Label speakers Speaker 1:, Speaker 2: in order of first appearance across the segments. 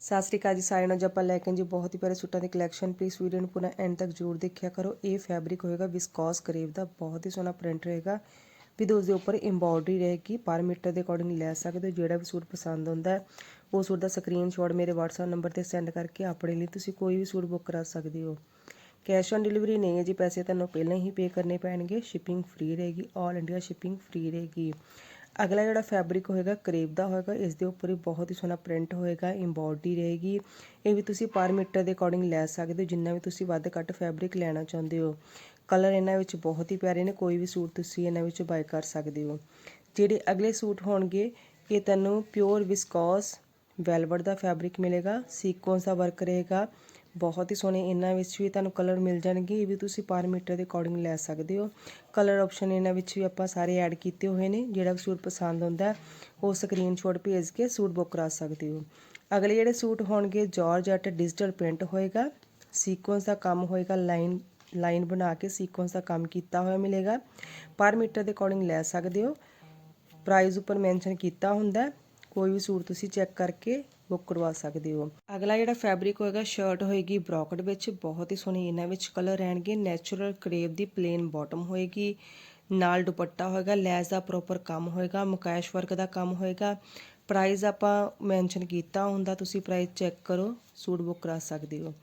Speaker 1: ਸਤਿ ਸ੍ਰੀ ਅਕਾਲ ਜੀ ਸਾਰਿਆਂ ਨੂੰ। ਅੱਜ ਆਪਾਂ ਲੈ ਕੇ ਜੀ ਬਹੁਤ ਹੀ ਪਿਆਰੇ ਸੂਟਾਂ ਦੀ ਕਲੈਕਸ਼ਨ ਪਲੀਜ਼ ਵੀਡੀਓ ਨੂੰ ਪੂਰਾ ਐਂਡ ਤੱਕ ਜ਼ਰੂਰ ਦੇਖਿਆ ਕਰੋ। ਇਹ ਫੈਬਰਿਕ ਹੋਏਗਾ ਵਿਸਕੋਸ ਕਰੇਵ ਦਾ। ਬਹੁਤ ਹੀ ਸੋਹਣਾ ਪ੍ਰਿੰਟ ਰਹੇਗਾ। ਵੀ ਉਸ ਦੇ ਉੱਪਰ ਐਮਬੋਡਰੀ ਰਹੇਗੀ। ਪਰ ਮੀਟਰ ਦੇ ਅਕੋਰਡਿੰਗ ਲੈ ਸਕਦੇ ਹੋ। ਜਿਹੜਾ ਵੀ ਸੂਟ ਪਸੰਦ ਹੁੰਦਾ ਹੈ, ਉਹ ਸੂਟ ਦਾ ਸਕਰੀਨਸ਼ਾਟ ਮੇਰੇ WhatsApp ਨੰਬਰ ਤੇ ਸੈਂਡ ਕਰਕੇ ਆਪਣੇ ਲਈ ਤੁਸੀਂ ਕੋਈ ਵੀ ਸੂਟ ਬੁੱਕ ਕਰਾ ਸਕਦੇ ਹੋ। ਕੈਸ਼ ਔਨ ਡਿਲੀਵਰੀ ਨਹੀਂ ਹੈ ਜੀ। ਪੈਸੇ ਤੁਹਾਨੂੰ ਪਹਿਲਾਂ ਹੀ ਪੇ ਕਰਨੇ ਪੈਣਗੇ। ਸ਼ਿਪਿੰਗ ਫ੍ਰੀ ਰਹੇਗੀ। 올 ਇੰਡੀਆ ਸ਼ਿਪਿੰਗ ਫ੍ਰੀ ਰਹੇਗੀ। ਅਗਲਾ ਜਿਹੜਾ ਫੈਬਰਿਕ ਹੋਏਗਾ ਕਰੇਪ ਦਾ ਹੋਏਗਾ ਇਸ ਦੇ ਉੱਪਰ ਵੀ ਬਹੁਤ ਹੀ ਸੋਹਣਾ ਪ੍ਰਿੰਟ ਹੋਏਗਾ ਐਮਬੋਡਰੀ ਰਹੇਗੀ। ਇਹ ਵੀ ਤੁਸੀਂ ਪਰ ਮੀਟਰ ਦੇ ਅਕੋਰਡਿੰਗ ਲੈ ਸਕਦੇ ਹੋ, ਜਿੰਨਾ ਵੀ ਤੁਸੀਂ ਵੱਧ ਘੱਟ ਫੈਬਰਿਕ ਲੈਣਾ ਚਾਹੁੰਦੇ ਹੋ। ਕਲਰ ਇਹਨਾਂ ਵਿੱਚ ਬਹੁਤ ਹੀ ਪਿਆਰੇ ਨੇ, ਕੋਈ ਵੀ ਸੂਟ ਤੁਸੀਂ ਇਹਨਾਂ ਵਿੱਚ ਬਾਈ ਕਰ ਸਕਦੇ ਹੋ। ਜਿਹੜੇ ਅਗਲੇ ਸੂਟ ਹੋਣਗੇ, ਇਹ ਤੁਹਾਨੂੰ ਪਿਓਰ ਵਿਸਕੋਸ ਵੈਲਵਟ ਦਾ ਫੈਬਰਿਕ ਮਿਲੇਗਾ ਸੀਕੁਐਂਸ ਦਾ ਵਰਕ ਰਹੇਗਾ। ਬਹੁਤ ਹੀ ਸੋਹਣੇ, ਇਹਨਾਂ ਵਿੱਚ ਵੀ ਤੁਹਾਨੂੰ ਕਲਰ ਮਿਲ ਜਾਣਗੇ, ਇਹ ਵੀ ਤੁਸੀਂ ਪਰ ਮੀਟਰ ਦੇ ਅਕੋਰਡਿੰਗ ਲੈ ਸਕਦੇ ਹੋ। ਕਲਰ ਆਪਸ਼ਨ ਇਹਨਾਂ ਵਿੱਚ ਵੀ ਆਪਾਂ ਸਾਰੇ ਐਡ ਕੀਤੇ ਹੋਏ ਨੇ, ਜਿਹੜਾ ਵੀ ਸੂਟ ਪਸੰਦ ਹੁੰਦਾ, ਉਹ ਸਕਰੀਨਸ਼ਾਟ ਭੇਜ ਕੇ ਸੂਟ ਬੁੱਕ ਕਰਾ ਸਕਦੇ ਹੋ। ਅਗਲੇ ਜਿਹੜੇ ਸੂਟ ਹੋਣਗੇ ਜਾਰਜਟ ਡਿਜੀਟਲ ਪ੍ਰਿੰਟ ਹੋਏਗਾ ਸੀਕੁਐਂਸ ਦਾ ਕੰਮ ਹੋਏਗਾ ਲਾਈਨ ਲਾਈਨ ਬਣਾ ਕੇ ਸੀਕੁਐਂਸ ਦਾ ਕੰਮ ਕੀਤਾ ਹੋਇਆ ਮਿਲੇਗਾ। ਪਰ ਮੀਟਰ ਦੇ ਅਕੋਰਡਿੰਗ ਲੈ ਸਕਦੇ ਹੋ। ਪ੍ਰਾਈਸ ਉੱਪਰ ਮੈਂਸ਼ਨ ਕੀਤਾ ਹੁੰਦਾ। ਕੋਈ ਵੀ ਸੂਟ ਤੁਸੀਂ ਚੈੱਕ ਕਰਕੇ ਬੁੱਕ ਕਰਵਾ ਸਕਦੇ ਹੋ। ਅਗਲਾ ਜਿਹੜਾ ਫੈਬਰਿਕ ਹੋਏਗਾ, ਸ਼ਰਟ ਹੋਏਗੀ, ਬ੍ਰੋਕਟ ਵਿੱਚ ਬਹੁਤ ਹੀ ਸੋਹਣੀ ਇਹਨਾਂ ਵਿੱਚ ਕਲਰ ਰਹਿਣਗੇ। ਨੈਚੁਰਲ ਕਰੇਵ ਦੀ ਪਲੇਨ ਬਾਟਮ ਹੋਏਗੀ। ਨਾਲ ਦੁਪੱਟਾ ਹੋਏਗਾ, ਲੈਸ ਦਾ ਪ੍ਰੋਪਰ ਕੰਮ ਹੋਏਗਾ, ਮਕੈਸ਼ ਵਰਕ ਦਾ ਕੰਮ ਹੋਏਗਾ। ਪ੍ਰਾਈਸ ਆਪਾਂ ਮੈਂਸ਼ਨ ਕੀਤਾ ਹੁੰਦਾ, ਤੁਸੀਂ ਪ੍ਰਾਈਸ ਚੈੱਕ ਕਰੋ, ਸੂਟ ਬੁੱਕ ਕਰਾ ਸਕਦੇ ਹੋ।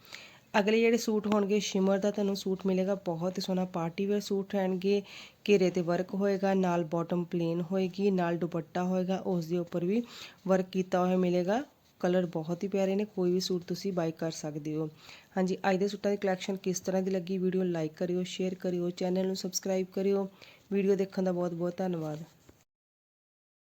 Speaker 1: ਅਗਲੇ ਜਿਹੜੇ ਸੂਟ ਹੋਣਗੇ, ਸ਼ਿਮਰ ਦਾ ਤੁਹਾਨੂੰ ਸੂਟ ਮਿਲੇਗਾ, ਬਹੁਤ ਹੀ ਸੋਹਣਾ ਪਾਰਟੀ ਵੇਅਰ ਸੂਟ ਰਹਿਣਗੇ। ਘੇਰੇ ਤੇ ਵਰਕ ਹੋਏਗਾ, ਨਾਲ ਬਾਟਮ ਪਲੇਨ ਹੋਏਗੀ, ਨਾਲ ਦੁਪੱਟਾ ਹੋਏਗਾ ਉਸ ਦੇ ਉੱਪਰ ਵੀ ਵਰਕ ਕੀਤਾ ਹੋਇਆ ਮਿਲੇਗਾ। ਕਲਰ ਬਹੁਤ ਹੀ ਪਿਆਰੇ ਨੇ, ਕੋਈ ਵੀ ਸੂਟ ਤੁਸੀਂ ਬਾਈ ਕਰ ਸਕਦੇ ਹੋ। ਹਾਂਜੀ, ਅੱਜ ਦੇ ਸੂਟਾਂ ਦੀ ਕਲੈਕਸ਼ਨ ਕਿਸ ਤਰ੍ਹਾਂ ਦੀ ਲੱਗੀ? ਵੀਡੀਓ ਲਾਈਕ ਕਰਿਓ ਸ਼ੇਅਰ ਕਰਿਓ ਚੈਨਲ ਨੂੰ ਸਬਸਕ੍ਰਾਈਬ ਕਰਿਓ। ਵੀਡੀਓ ਦੇਖਣ ਦਾ ਬਹੁਤ ਬਹੁਤ ਧੰਨਵਾਦ।